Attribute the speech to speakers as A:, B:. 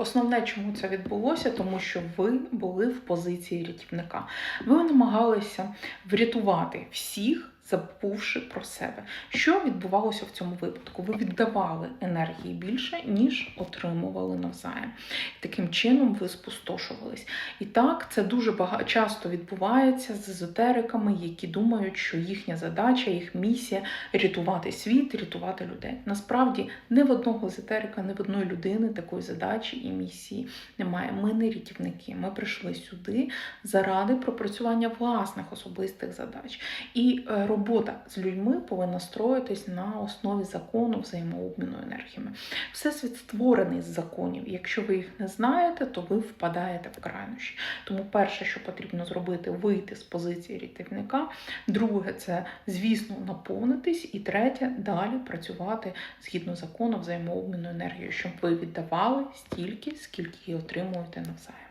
A: Основне, чому це відбулося, тому що ви були в позиції рятівника. Ви намагалися врятувати всіх. Забувши про себе, що відбувалося в цьому випадку? Ви віддавали енергії більше, ніж отримували навзаєм. Таким чином ви спустошувались. І так, це дуже багато часто відбувається з езотериками, які думають, що їхня задача, їх місія рятувати світ, рятувати людей. Насправді, не в одного езотерика, не в одної людини такої задачі і місії немає. Ми не рятівники. Ми прийшли сюди заради пропрацювання власних особистих задач. І е, робота з людьми повинна строїтись на основі закону взаємообміну енергіями. Всесвіт створений з законів. Якщо ви їх не знаєте, то ви впадаєте в крайнощі. Тому перше, що потрібно зробити, вийти з позиції рятівника. Друге, це, звісно, наповнитись. І третє, далі працювати згідно закону взаємообміну енергії, щоб ви віддавали стільки, скільки і отримуєте навзаєм.